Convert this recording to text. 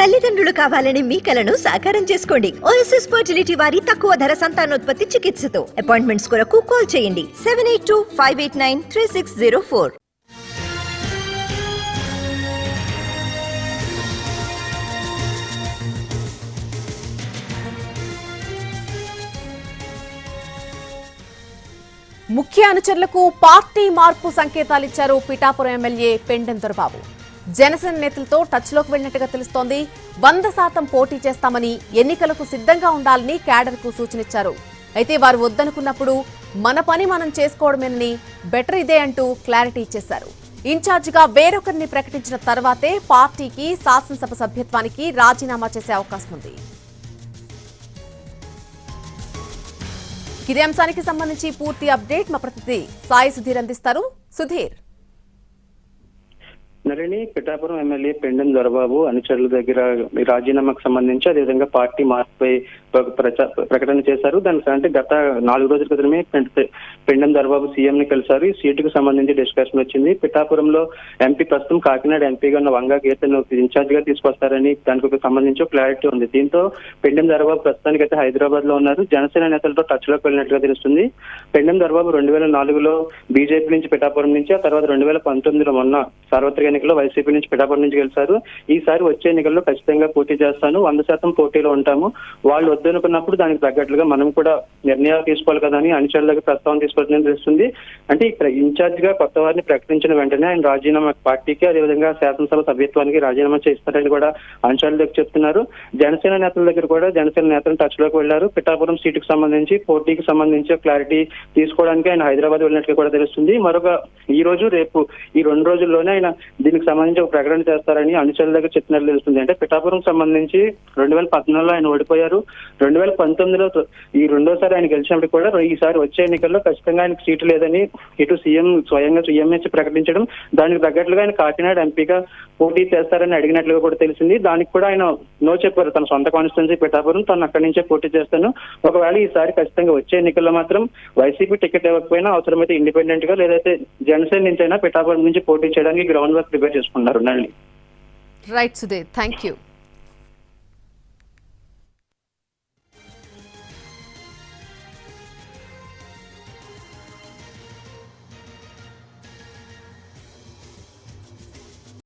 తల్లిదండ్రులు కావాలని మీ కలను సాకారం చేసుకోండి. ఓఎస్ఎస్ ఫర్టిలిటీ వారి తక్కువ ధర సంతానోత్పత్తి చికిత్సతో. అపాయింట్మెంట్స్ కొరకు కాల్ చేయండి. Seven eight two five eight nine three six zero four ముఖ్య అనుచరులకు పార్టీ మార్పు సంకేతాలిచ్చారు పిఠాపురం ఎమ్మెల్యే పెండెం దొరబాబు జనసేన నేతలతో టచ్లోకి వెళ్ళినట్టుగా తెలుస్తోంది. వంద శాతం పోటీ చేస్తామని ఎన్నికలకు సిద్ధంగా ఉండాలని క్యాడర్కు సూచనిచ్చారు. అయితే వారు వద్దనుకున్నప్పుడు మన పని మనం చేసుకోవడమేనని బెటర్ ఇదే అంటూ క్లారిటీ ఇచ్చేశారు. ఇన్ఛార్జిగా వేరొకరిని ప్రకటించిన తర్వాతే పార్టీకి శాసనసభ సభ్యత్వానికి రాజీనామా చేసే అవకాశం ఉంది. ఇదే అంశానికి సంబంధించి పూర్తి అప్డేట్. మా ప్రతినిధి సాయి సుధీర్ అందిస్తారు. సుధీర్. నళిని పిఠాపురం ఎమ్మెల్యే పెండెం దొరబాబు అనుచరుల దగ్గర రాజీనామాకు సంబంధించి అదేవిధంగా పార్టీ మార్పుపై ప్రచ- ప్రకటన చేశారు. దానికి అంటే గత నాలుగు రోజుల క్రితమే పెండం పెండెం దొరబాబు సీఎం ని కలిశారు. ఈ సీటుకు సంబంధించి డిస్కషన్ వచ్చింది. పిఠాపురంలో ఎంపీ ప్రస్తుతం కాకినాడ ఎంపీగా ఉన్న వంగా గీతను ఇన్ఛార్జ్గా తీసుకొస్తారని దానికి ఒక సంబంధించి ఒక క్లారిటీ ఉంది. దీంతో పెండెం దొరబాబు ప్రస్తుతానికి అయితే హైదరాబాద్లో ఉన్నారు. జనసేన నేతలతో టచ్లోకి వెళ్ళినట్లుగా తెలుస్తుంది. పెండెం దొరబాబు రెండు వేల నాలుగులో బీజేపీ నుంచి పిఠాపురం నుంచి ఆ తర్వాత రెండు వేల పంతొమ్మిదిలో మొన్న సార్వత్రిక ఎన్నికల్లో వైసీపీ నుంచి పిఠాపురం నుంచి గెలిచారు. ఈసారి వచ్చే ఎన్నికల్లో ఖచ్చితంగా పోటీ చేస్తాను. వంద శాతం పోటీలో ఉంటాము. వాళ్ళు వద్దనుకున్నప్పుడు దానికి తగ్గట్లుగా మనం కూడా నిర్ణయాలు తీసుకోవాలి కదా అని అనుచరుల దగ్గర ప్రస్తావన తీసుకొచ్చిందని తెలుస్తుంది. అంటే ఇక్కడ ఇన్ఛార్జ్గా కొత్త వారిని ప్రకటించిన వెంటనే ఆయన రాజీనామా పార్టీకి అదేవిధంగా శాసనసభ సభ్యత్వానికి రాజీనామా చేస్తారని కూడా అనుచరుల దగ్గర చెప్తున్నారు. జనసేన నేతల దగ్గర కూడా జనసేన నేతలు టచ్లోకి వెళ్ళారు పిఠాపురం సీటుకు సంబంధించి పోటీకి సంబంధించి క్లారిటీ తీసుకోవడానికి ఆయన హైదరాబాద్ వెళ్ళినట్లు కూడా తెలుస్తుంది. మరొక ఈ రోజు రేపు ఈ రెండు రోజుల్లోనే ఆయన దీనికి సంబంధించి ఒక ప్రకటన చేస్తారని అనుచరుల దగ్గర చెప్పినట్లు తెలుస్తుంది. అంటే పిఠాపురం సంబంధించి రెండు వేల పద్నాలుగులో ఆయన ఓడిపోయారు. రెండు వేల పంతొమ్మిదిలో ఈ రెండోసారి ఆయన గెలిచినప్పుడు కూడా ఈసారి వచ్చే ఎన్నికల్లో ఖచ్చితంగా ఆయనకు సీటు లేదని ఇటు సీఎం స్వయంగా సీఎం ప్రకటించడం దానికి తగ్గట్లుగా ఆయన కాకినాడ ఎంపీగా పోటీ చేస్తారని అడిగినట్లుగా కూడా తెలిసింది. దానికి కూడా ఆయన నో చెప్పారు. తన సొంత కాన్స్టిట్యున్సీ పిఠాపురం తను అక్కడి నుంచే పోటీ చేస్తాను. ఒకవేళ ఈసారి ఖచ్చితంగా వచ్చే ఎన్నికల్లో మాత్రం వైసీపీ టికెట్ ఇవ్వకపోయినా అవసరమైతే ఇండిపెండెంట్గా లేదైతే జనసేన నుంచి పిఠాపురం నుంచి పోటీ చేయడానికి గ్రౌండ్ వర్క్ ప్రిపేర్ చేసుకుంటున్నారు నల్లి. Right Sudheer thank you